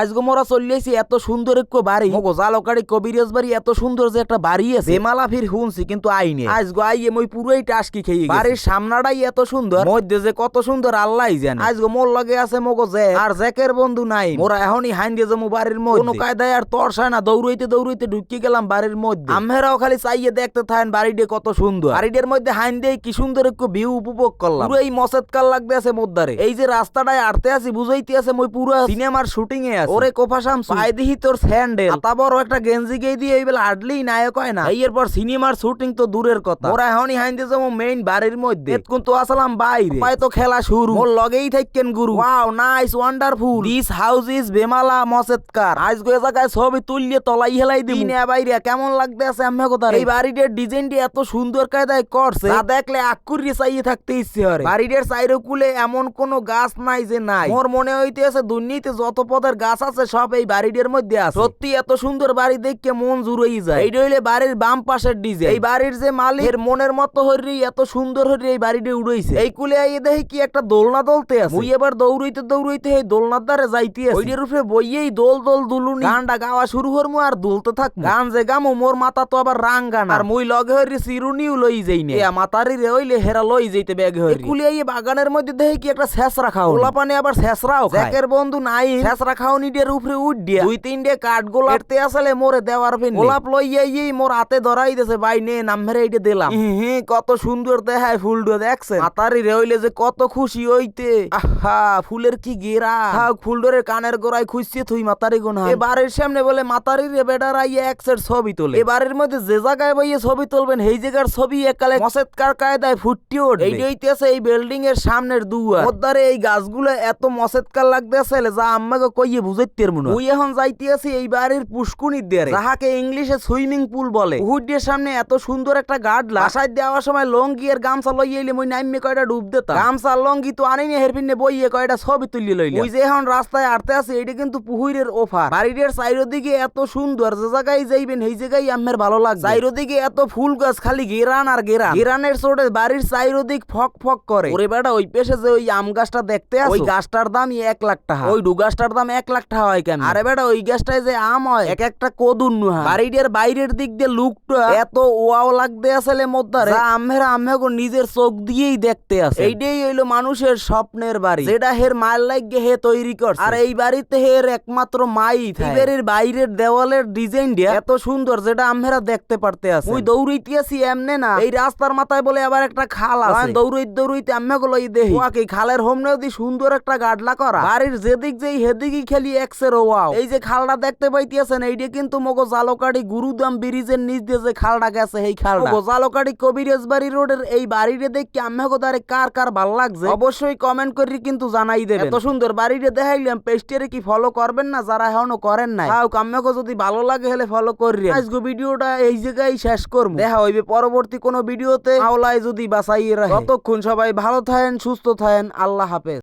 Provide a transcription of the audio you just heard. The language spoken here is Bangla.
আজগো মোরা চলিয়েছি এত সুন্দর এক বাড়ি। মগো জালকাড়ি কবিরাজ বাড়ি এত সুন্দর যে একটা বাড়ি আছে। বেমালা ফির শুনছি কিন্তু আইনে আজগো আইয়ে মই পুরোই টাসকি খেয়ে বাড়ির সামনাটাই এত সুন্দর। মধ্যে যে কত সুন্দর আল্লাহ জানে। আজগো মোর লগে আছে মগো জ্যাক আর জ্যাকের বন্ধু নাই। মোরা এখনই হাইন দিয়ে যাব বাড়ির মধ্যে। কোনো কায়দায় আর তরসায় না দৌড়াইতে দৌড়াইতে ঢুকি গেলাম বাড়ির মধ্যে। আমহেরাও খালি চাইয়ে দেখতে থাকেন বাড়িটা কত সুন্দর। বাড়িটার মধ্যে হাইন দিয়ে কি সুন্দর একটু ভিউ উপভোগ করলাম। পুরো এই মসেদকাল লাগতে আছে মোদ্দারে। এই যে রাস্তাটায় আড়তে আছি বুঝাইতে আছে মই পুরো সিনেমার শুটিং এ আছে। ওরে কোফাসাম পাই দিহি তোর স্যান্ডেল। আতা বড় একটা গেঞ্জি গেই দিয়ে এই বেলা আডলেই নায়ক হয় না। এরপর সিনেমার শুটিং তো দূরের কথা। ওরা এখনই হাইন দিয়ে যাব মেইন বাড়ির মধ্যে। এতক্ষণ তো আসলাম বাইরে। পায় তো খেলা শুরু। মোর লগেই থাকেন গুরু। Wow nice wonderful this house is বেমালা মসেদকার আজ গো জায়গায় ছবি তুললে তলাই হেলাই দিই না বাইরে কেমন লাগতে আছে আমি কথা এই বাড়িটার ডিজাইনটি এত সুন্দর কায়দায় করছে। তা দেখলে আকুরি চাইয়ে থাকতে ইচ্ছে হয় বাড়িটার সাইরে কুলে এমন কোনো গাছ নাই যে নাই। মোর মনে হইতে আছে দুর্নীতি যত পদের গাছ আছে সব এই বাড়িটির মধ্যে আছে। সত্যি এত সুন্দর বাড়ি দেখে মন জুড়েই যায়। এইটা হইলে বাড়ির বাম পাশের ডিজাইন। এই বাড়ির যে মালিক এর মনের মতো হরি এত সুন্দর হরি এই বাড়িটি উড়াইছে। এই কুলে আইয়ে দেখি কি একটা দোলনা দলতে আছে। মুই এবার দৌড়াইতে দৌড়াইতে এই দোলনার দ্বারে যাইতে আছে। ওইটার উপরে বইয়েই দোল দোল দুলুনি। গানটা গাওয়া শুরু হরমু আর দুলতে থাকব গান যে গামু মোর মাথা তো আবার রাং গান আর মুই লগে হরি চিরুনিও লই যাই না। মাতারি রে হইলে হেরা লই যাইতে ব্যাগ হরি কুলে আইয়ে বাগানের মধ্যে দেখি কি একটা শেষ খাও ওলা পানি আবার শেষরাও জ্যাকের বন্ধু নাই শেষরা খাও নিডের উপরে উঠ দিয়া দুই তিনটে কাঠ গোলা আসলে মোরে দেওয়ার ফিন গোলাপ লইয়া ইয়ে মোর হাতে ধরাই দেছে ভাই নে নাম মেরে এইটা দিলাম। হি কত সুন্দর দেখায় ফুলটা দেখছে মাতারি রে হইলে যে কত খুশি হইতে। আহা ফুলের কি গেরা। থাক ফুলডোরের কানের গোড়ায় খুঁজছে তুই মাতারি গোনা এ বাড়ির সামনে বলে মাতারি রে বেডার আইয়া একসের ছবি তোলে। এ বাড়ির মধ্যে যে জায়গায় বইয়ে ছবি তুলবেন সেই জায়গার ছবি একালে মসেদকার কায়দায় ফুটি ওঠে এইটা হইতেছে এই বিল্ডিং এর সামনের দুয়ার। ওদ্দারে এই গাছগুলো এত মসেদকার লাগতেছে যা আম্মাকে কইয়ে বুঝাইতে মনে ওই এখন যাইতে আছি এই বাড়ির পুষ্কুনির দেয়ারে। যাহাকে ইংলিশে সুইমিং পুল বলে। উহুডের সামনে এত সুন্দর একটা গাডলা আসায় দেওয়ার সময় লঙ্গি আর গামছা লইয়ে এলে মই নাইমে কয়টা ডুব দিতাম। গামছা লঙ্গি তো আনিনি হেরপিনে বইয়ে কয়টা ছবি তুলি লইলে ওই যে এখন রাস্তায় আটতে আছে এটা কিন্তু পুহুরের অফার। বাড়িটার চাইরোদিকে এত সুন্দর যে জায়গায় যাইবেন সেই জায়গায় আমের ভালো লাগে চাইরোদিকে এত ফুল গাছ খালি গেরান আর গেরান। গেরানের চোটে বাড়ির চাইরোদিক ফক ফক করে। ওরে বেটা ওই পেশে যে ওই আম গাছটা দেখতে আছে ওই গাছটার দাম এক লাখ টাকা। ওই ডু গাছটার দাম এক লাখ টাকা হয় কেন আরে বেটা ওই গাছটায় যে আম হয় এক একটা কদুন নুহা। বাড়িটার বাইরের দিক দিয়ে লুকটা এত ওয়াও লাগতে আসলে মদ্দারে। আমের আমেগো নিজের চোখ দিয়েই দেখতে আছে। এইটাই হইল মানুষের স্বপ্নের বাড়ি। যেটা হের মায়ের লাগে হে তৈরি করছে। আর এই বাড়িতে হের একমাত্র মাই বাড়ির বাইরের দেওয়ালের ডিজাইন দিয়া এত সুন্দর যেটা আমরা দেখতে পারতে আছে। ওই দৌড়াইতে আছি এমনে না। এই রাস্তার মাথায় বলে আবার একটা খাল আছে। দৌড়াইতে দৌড়াইতে আমি গুলো দেখি ওয়াকে খালের হোমনে যদি সুন্দর একটা গাডলা করা। বাড়ির যেদিক যেই হেদিকই খেলি এক্সের ওয়াও এই যে খালটা দেখতে পাইতেছেন এইটা কিন্তু মগো জালকাড়ি গুরুদাম ব্রিজের নিচ দিয়ে যে খালটা গেছে এই খালটা। মগো জালকাড়ি কবিরাজ বাড়ি রোডের এই বাড়িটা দেখে আমি গোদারে কার কার ভালো লাগছে। অবশ্যই কমেন্ট করি কিন্তু জানাই দেবেন। এত সুন্দর বাড়িটা দেখাইলাম পেস্টেরে কি ফলো করবেন না যারা এখনও করেন নাই? তাও কাম্যাকে যদি ভালো লাগে হলে ফলো করি আজকে ভিডিওটা এই জায়গায় শেষ করব। দেখা হইবে পরবর্তী কোনো ভিডিওতে। আওলায় যদি বাঁচাই রাখে। ততক্ষণ সবাই ভালো থাকেন সুস্থ থাকেন আল্লাহ হাফেজ।